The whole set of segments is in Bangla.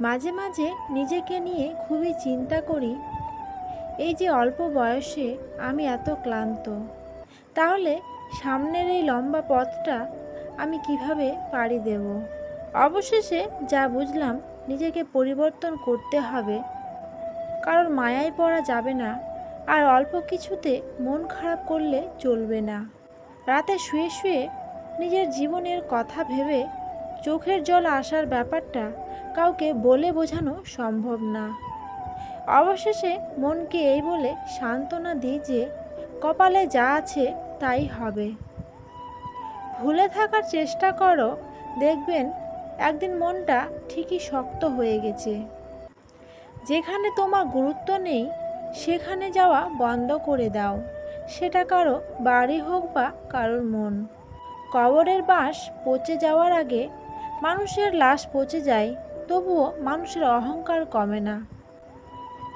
মাঝে মাঝে নিজেকে নিয়ে খুবই চিন্তা করি, এই যে অল্প বয়সে আমি এত ক্লান্ত। তাহলে সামনের এই লম্বা পথটা আমি কীভাবে পাড়ি দেব? অবশেষে যা বুঝলাম, নিজেকে পরিবর্তন করতে হবে। কারণ মায়ায় পড়া যাবে না, আর অল্প কিছুতে মন খারাপ করলে চলবে না। রাতে শুয়ে শুয়ে নিজের জীবনের কথা ভেবে চোখের জল আসার ব্যাপারটা কাউকে বলে বোঝানো সম্ভব না। অবশেষে মনকে এই বলে সান্ত্বনা দিই যে, কপালে যা আছে তাই হবে। ভুলে থাকার চেষ্টা করো, দেখবেন একদিন মনটা ঠিকই শক্ত হয়ে গেছে। যেখানে তোমার গুরুত্ব নেই, সেখানে যাওয়া বন্ধ করে দাও। সেটা কারও বাড়ি হোক বা কারোর মন। কবরের বাঁশ পচে যাওয়ার আগে মানুষের লাশ পচে যায় তবুও মানুষের অহংকার কমে না।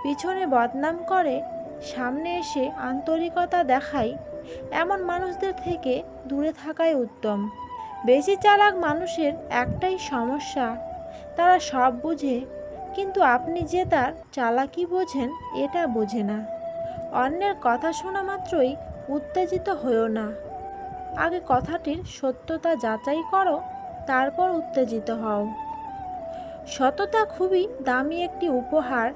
পিছনে বদনাম করে, সামনে এসে আন্তরিকতা দেখায়, এমন মানুষদের থেকে দূরে থাকাই উত্তম। বেশি চালাক মানুষের একটাই সমস্যা, তারা সব বুঝে, কিন্তু আপনি যে তার চালাকি বোঝেন, এটা বোঝে না। অন্যের কথা শোনা মাত্রই উত্তেজিত হয়েও না। আগে কথাটির সত্যতা যাচাই করো, তারপর উত্তেজিত হও। সততা খুবই দামি একটি উপহার,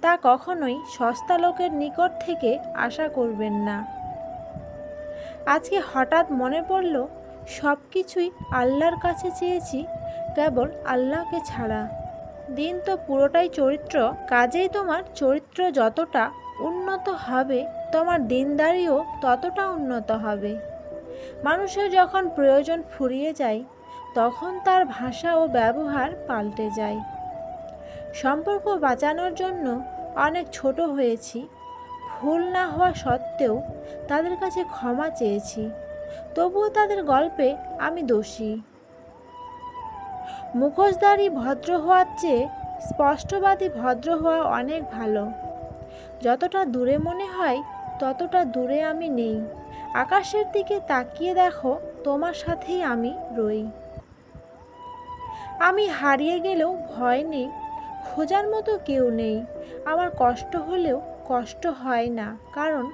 তা কখনোই সস্তা লোকের নিকট থেকে আশা করবেন না। আজকে হঠাৎ মনে পড়ল সব কিছুই আল্লাহর কাছে চেয়েছি, কেবল আল্লাহকে ছাড়া। দিন তো পুরোটাই চরিত্র, কাজেই তোমার চরিত্র যতটা উন্নত হবে, তোমার দিনদারিও ততটা উন্নত হবে। মানুষের যখন প্রয়োজন ফুরিয়ে যায় তখন তার ভাষা ও ব্যবহার পাল্টে যায়। সম্পর্ক বাঁচানোর জন্য অনেক ছোট হয়েছি। ভুল না হওয়া সত্ত্বেও তাদের কাছে ক্ষমা চেয়েছি। তবুও তাদের গল্পে আমি দোষী। মুখোশধারী ভদ্র হওয়ার চেয়ে স্পষ্টবাদী ভদ্র হওয়া অনেক ভালো। যতটা দূরে মনে হয়, ততটা দূরে আমি নেই। আকাশের দিকে তাকিয়ে দেখো, তোমার সাথেই আমি রই। আমি হারিয়ে গেলেও ভয় নেই, খোঁজার মতো কেউ নেই। আমার কষ্ট হলেও কষ্ট হয় না, কারণ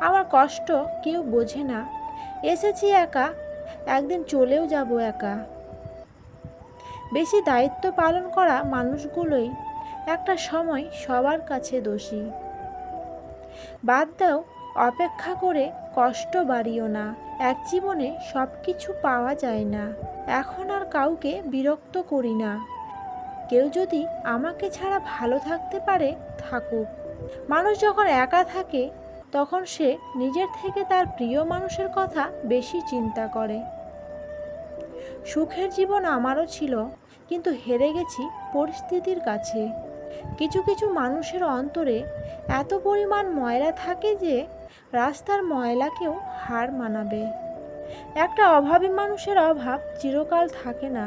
আমার কষ্ট কেউ বোঝে না। এসেছি একা, একদিন চলেও যাব একা। বেশি দায়িত্ব পালন করা মানুষগুলোই একটা সময় সবার কাছে দোষী। বাদ দাও, অপেক্ষা করে কষ্ট বাড়িও না, এক জীবনে সব কিছু পাওয়া যায় না। এখন আর কাউকে বিরক্ত করি না। কেউ যদি আমাকে ছাড়া ভালো থাকতে পারে, থাকুক। মানুষ যখন একা থাকে, তখন সে নিজের থেকে তার প্রিয় মানুষের কথা বেশি চিন্তা করে। সুখের জীবন আমারও ছিল, কিন্তু হেরে গেছি পরিস্থিতির কাছে। কিছু কিছু মানুষের অন্তরে এত পরিমাণ ময়লা থাকে যে, রাস্তার ময়লাকেও হার মানাবে। একটা অভাবী মানুষের অভাব চিরকাল থাকে না,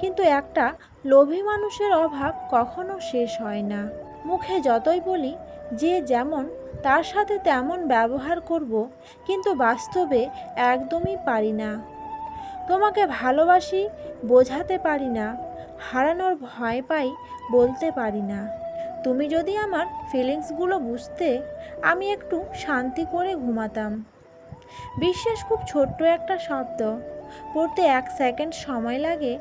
কিন্তু একটা লোভী মানুষের অভাব কখনো শেষ হয় না। মুখে যতই বলি, যে যেমন, তার সাথে তেমন ব্যবহার করব, কিন্তু বাস্তবে একদমই পারি না। তোমাকে ভালোবাসি, বোঝাতে পারি না, হারানোর ভয় পাই, বলতে পারি না। তুমি যদি আমার ফিলিংসগুলো বুঝতে, আমি একটু শান্তি করে ঘুমাতাম। বিশ্বাস খুব ছোট্ট একটা শব্দ। পড়তে এক সেকেন্ড সময় লাগে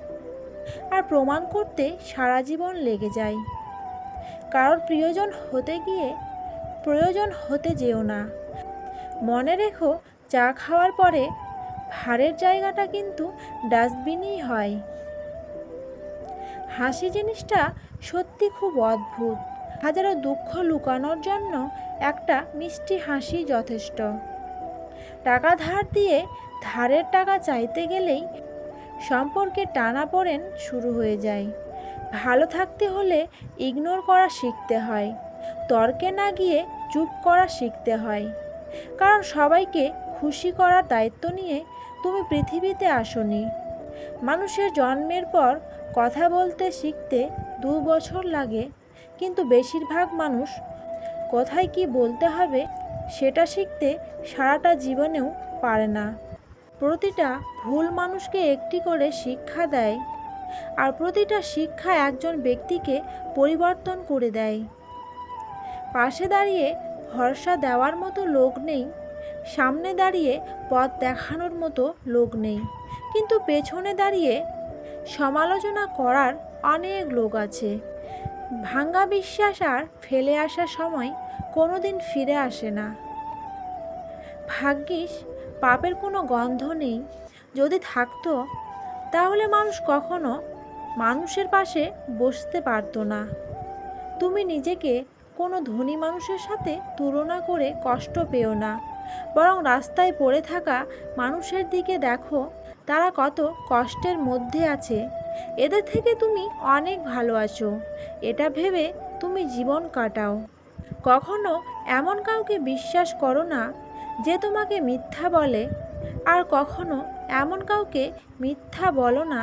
আর প্রমাণ করতে সারা জীবন লেগে যায়। কারোর প্রিয়জন হতে গিয়ে প্রয়োজন হতে যেও না। মনে রেখো, চা খাওয়ার পরে ভারের জায়গাটা কিন্তু ডাস্টবিনই হয়। হাসি জিনিসটা সত্যি খুব অদ্ভুত। হাজারো দুঃখ লুকানোর জন্য একটা মিষ্টি হাসি যথেষ্ট। টাকা ধার দিয়ে ধারের টাকা চাইতে গেলেই সম্পর্কে টানাপোড়েন শুরু হয়ে যায়। ভালো থাকতে হলে ইগনোর করা শিখতে হয়, তর্কে না গিয়ে চুপ করা শিখতে হয়। কারণ সবাইকে খুশি করার দায়িত্ব নিয়ে তুমি পৃথিবীতে আসনি। মানুষের জন্মের পর কথা বলতে শিখতে দু বছর লাগে, কিন্তু বেশিরভাগ মানুষ কোথায় কি বলতে হবে সেটা শিখতে সারাটা জীবনেও পারে না। প্রতিটা ভুল মানুষকে একটি করে শিক্ষা দেয় আর প্রতিটা শিক্ষা একজন ব্যক্তিকে পরিবর্তন করে দেয়। পাশে দাঁড়িয়ে ভরসা দেওয়ার মতো লোক নেই, সামনে দাঁড়িয়ে পথ দেখানোর মতো লোক নেই, কিন্তু পেছনে দাঁড়িয়ে সমালোচনা করার অনেক লোক আছে। ভাঙ্গা বিশ্বাস আর ফেলে আসার সময় কোনোদিন ফিরে আসে না। ভাগ্যিস, পাপের কোনো গন্ধ নেই। যদি থাকতো, তাহলে মানুষ কখনো মানুষের পাশে বসতে পারতো না। তুমি নিজেকে কোনো ধনী মানুষের সাথে তুলনা করে কষ্ট পেও না। বরং রাস্তায় পড়ে থাকা মানুষের দিকে দেখো তারা কত কষ্টের মধ্যে আছে। এদের থেকে তুমি অনেক ভালো আছো। এটা ভেবে তুমি জীবন কাটাও। কখনো এমন কাউকে বিশ্বাস করো না যে তোমাকে মিথ্যা বলে। আর কখনো এমন কাউকে মিথ্যা বলো না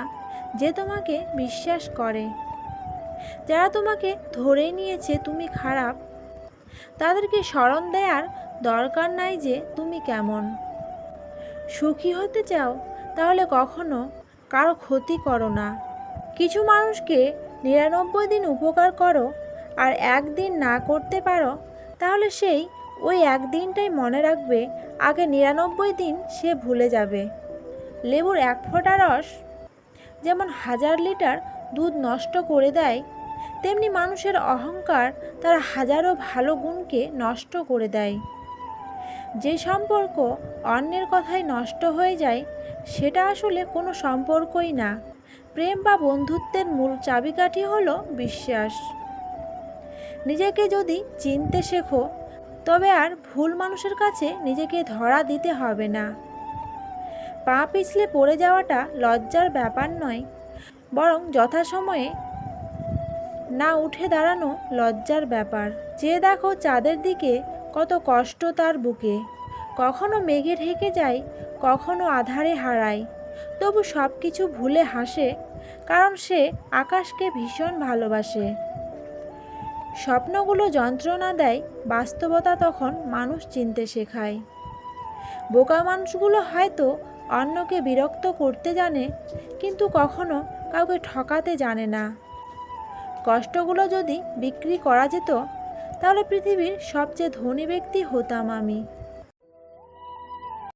যে তোমাকে বিশ্বাস করে। যারা তোমাকে ধরে নিয়েছে তুমি খারাপ, তাদেরকে স্মরণ দেওয়ার দরকার নাই যে তুমি কেমন। সুখী হতে চাও তাহলে কখনো কারও ক্ষতি করো না। কিছু মানুষকে নিরানব্বই দিন উপকার করো আর একদিন না করতে পারো, তাহলে সেই ওই একদিনটাই মনে রাখবে, আগে নিরানব্বই দিন সে ভুলে যাবে। লেবুর এক ফোঁটা রস যেমন হাজার লিটার দুধ নষ্ট করে দেয়, তেমনি মানুষের অহংকার তার হাজারো ভালো গুণকে নষ্ট করে দেয়। যে সম্পর্ক অন্যের কথায় নষ্ট হয়ে যায়, সেটা আসলে কোনো সম্পর্কই না। প্রেম বা বন্ধুত্বের মূল চাবিকাঠি হলো বিশ্বাস। নিজেকে যদি চিনতে শেখো, তবে আর ভুল মানুষের কাছে নিজেকে ধরা দিতে হবে না। পা পিছলে পড়ে যাওয়াটা লজ্জার ব্যাপার নয়, বরং যথাসময়ে না উঠে দাঁড়ানো লজ্জার ব্যাপার। যে দেখো চাঁদের দিকে কত কষ্ট তার বুকে। কখনো মেঘে ঢেকে যায়, কখনো আধারে হারায়। তবু সব কিছু ভুলে হাসে, কারণ সে আকাশকে ভীষণ ভালোবাসে। স্বপ্নগুলো যন্ত্রণা দেয়, বাস্তবতা তখন মানুষ চিনতে শেখায়। বোকা মানুষগুলো হয়তো অন্যকে বিরক্ত করতে জানে, কিন্তু কখনো কাউকে ঠকাতে জানে না। কষ্টগুলো যদি বিক্রি করা যেত তাহলে পৃথিবীর সবচেয়ে ধনী ব্যক্তি হতাম আমি।